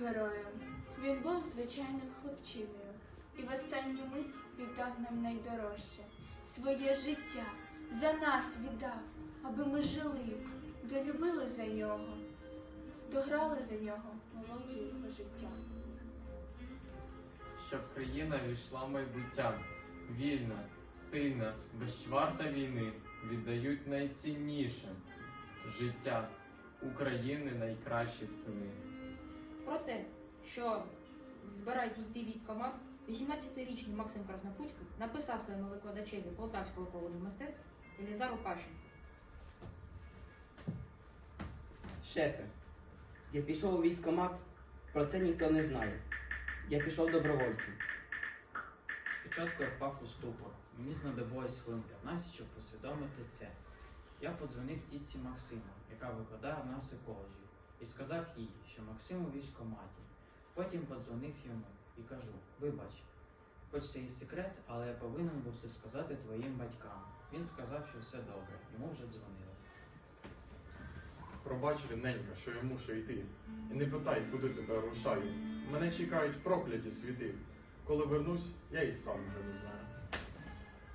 героєм. Він був звичайним хлопчиною і в останню мить віддав нам найдорожче своє життя за нас віддав, аби ми жили, долюбили за нього, дограли за нього мелодію його життя. щоб країна війшла в майбуття. Вільна, сильна, безчварта війни віддають найцінніше життя України найкращі сини. Про те, що збирається йти військкомат, 18-річний Максим Краснопутський написав своєму викладачеві Полтавського коледжу мистецтв Елізару Пашину. Шефе, я пішов у військкомат, про це ніхто не знає. Я пішов добровольцем. Спочатку я впав у ступор. Мені знадобилось хвилин 15, щоб усвідомити це. Я подзвонив тітці Максиму, яка викладає в нас у коледжі, і сказав їй, що Максим у військкоматі. Потім подзвонив йому і кажу: вибач, хоч це і секрет, але я повинен був це сказати твоїм батькам. Він сказав, що все добре, йому вже дзвонили. Пробач, рідненька, що я мушу йти. І не питай, куди тебе рушаю. Мене чекають прокляті світи. Коли вернусь, я і сам вже не знаю.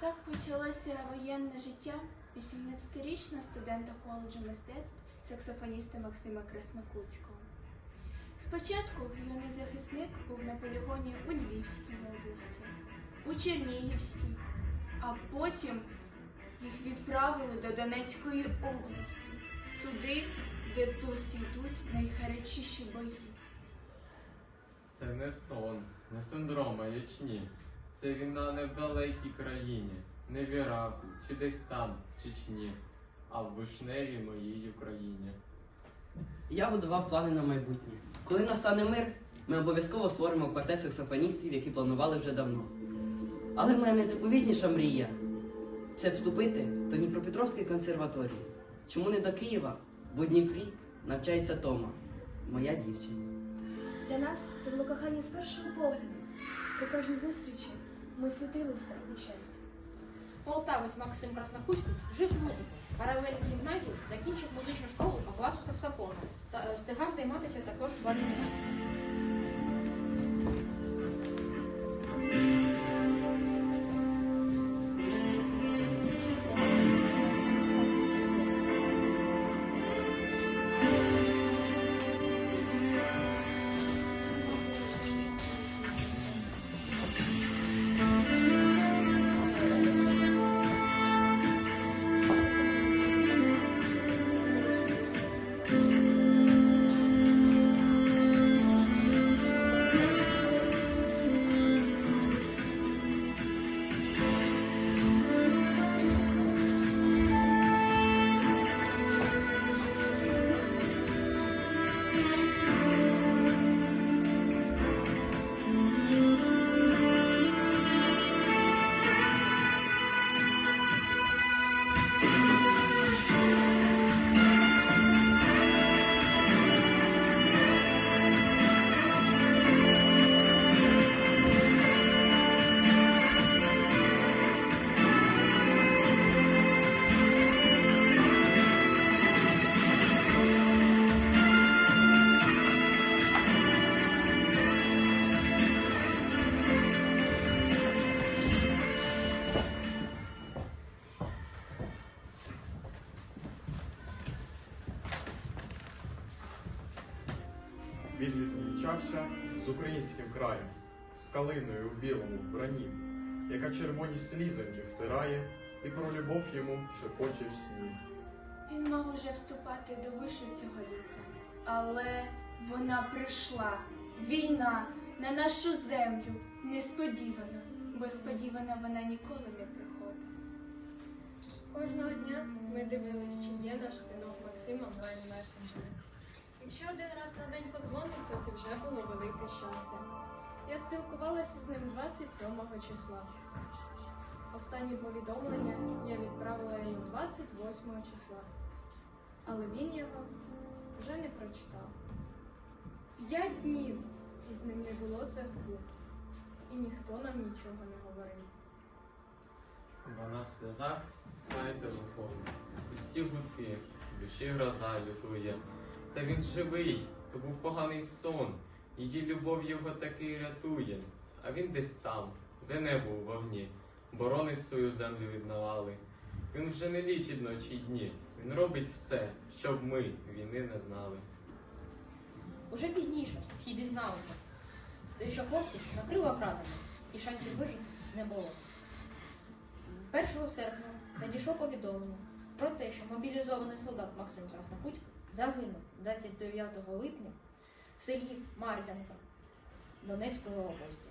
Так почалося воєнне життя 18-річного студента коледжу мистецтв, саксофоніста Максима Краснокутського. Спочатку юний захисник був на полігоні у Львівській області, у Чернігівській, а потім їх відправили до Донецької області, туди, де досі йдуть найгарячіші бої. Це не сон, не синдром маячні. Це війна не в далекій країні, не в Іраку чи десь там, в Чечні, а в вишневій моїй Україні. Я будував плани на майбутнє. Коли настане мир, ми обов'язково створимо квартет саксофоністів, які планували вже давно. Але моя найзаповітніша мрія це вступити до Дніпропетровської консерваторії. Чому не до Києва? Бо в Дніпрі навчається Тома, моя дівчина. Для нас це було кохання з першого погляду. При кожній зустрічі ми світилися від щастя. Полтавець Максим Краснокутський жив музикою. Паралельно гімназії закінчив музичну школу по класу саксофону та е, встигав займатися також в армії. Відвідчався з українським краєм, з калиною у білому вбранні, яка червоні слізоньки втирає, і про любов йому шепоче в сні. Він мав уже вступати до вишу цього літа, але вона прийшла. Війна на нашу землю несподівано, бо сподівано вона ніколи не приходить. Кожного дня ми дивились, чи є наш синок Максим онлайн месенджері. Якщо один раз на день подзвонив, то це вже було велике щастя. Я спілкувалася з ним 27 числа. Останнє повідомлення я відправила йому 28 числа. Але він його вже не прочитав. П'ять днів і з ним не було зв'язку, і ніхто нам нічого не говорив. Вона в сльозах стискає телефон. Пусті гудки, душі гроза лютує. Та він живий, то був поганий сон. Її любов його таки рятує, а він десь там, де небо у вогні, боронить свою землю від навали. Він вже не лічить ночі й дні. Він робить все, щоб ми війни не знали. Уже пізніше всі дізналися, те, що хлопців накрило градами, і шансів вижити не було. 1 серпня надійшло повідомлення про те, що мобілізований солдат Максим Краснопутськ загинув 29 липня в селі Мар'янка Донецької області.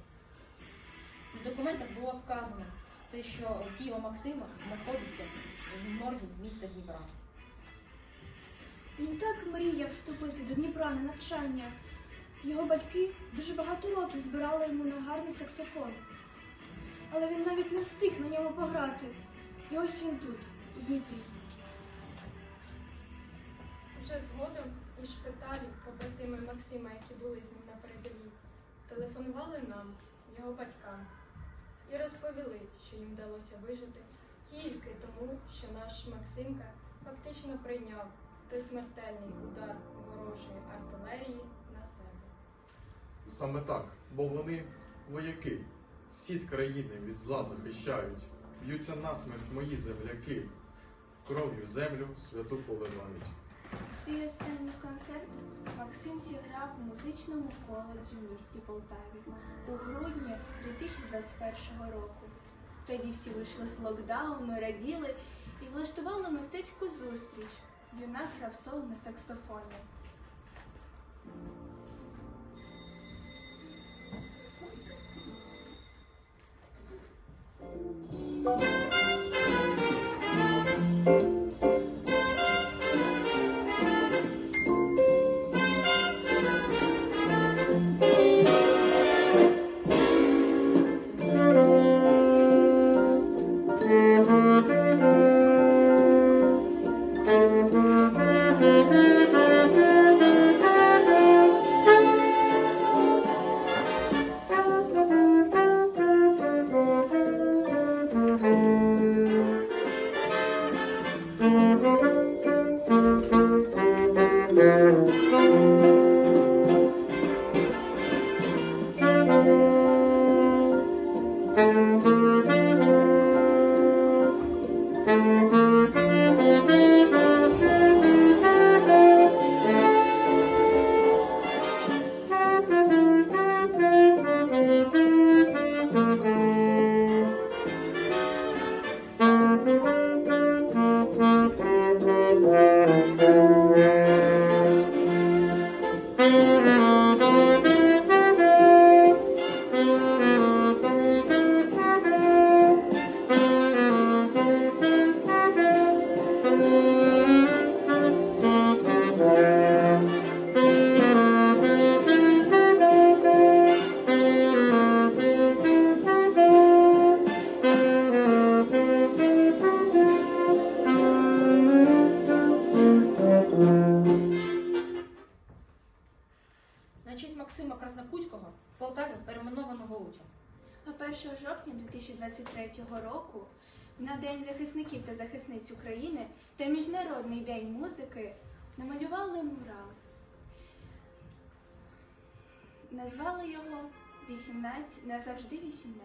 В документах було вказано те, що тіло Максима знаходиться в морзі міста Дніпра. Він так мріяв вступити до Дніпра на навчання. Його батьки дуже багато років збирали йому на гарний саксофон. Але він навіть не встиг на ньому пограти. І ось він тут, у Дніпрі. Вже згодом із шпиталю побратими Максима, які були з ним на передовій, телефонували нам, його батькам, і розповіли, що їм вдалося вижити тільки тому, що наш Максимка фактично прийняв той смертельний удар ворожої артилерії на себе. Саме так, бо вони вояки, сід країни від зла захищають, б'ються насмерть мої земляки, кров'ю землю святу поливають. Свій останній концерт Максим зіграв в музичному коледжі в місті Полтаві у грудні 2021 року. Тоді всі вийшли з локдауну, раділи і влаштували мистецьку зустріч. Юнак грав соло на саксофоні. На честь Максима Краснопутського в Полтаві вулицю. А 1 жовтня 2023 року, на День захисників та захисниць України та Міжнародний день музики, намалювали мурал. Назвали його 18, назавжди 18.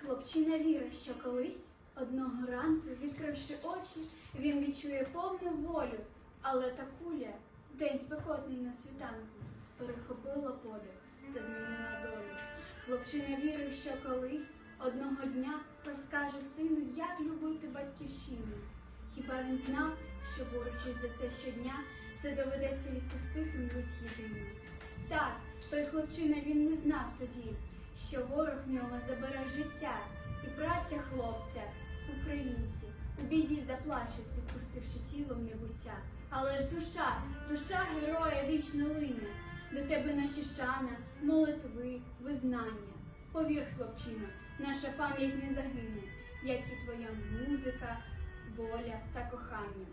Хлопчина вірить, що колись одного ранку, відкривши очі, він відчує повну волю. Але та куля, день спекотний на світанку, перехопила подих та змінила долю. Хлопчина вірив, що колись одного дня розкаже сину, як любити батьківщину. Хіба він знав, що борючись за це щодня, все доведеться відпустити мить єдину. Так, той хлопчина він не знав тоді, що ворог в нього забере життя, і браття хлопця, українці, у біді заплачуть, відпустивши тіло в небуття. Але ж душа, душа героя вічно лине, до тебе наші шана, молитви, визнання. Повір, хлопчина, наша пам'ять не загине, як і твоя музика, воля та кохання.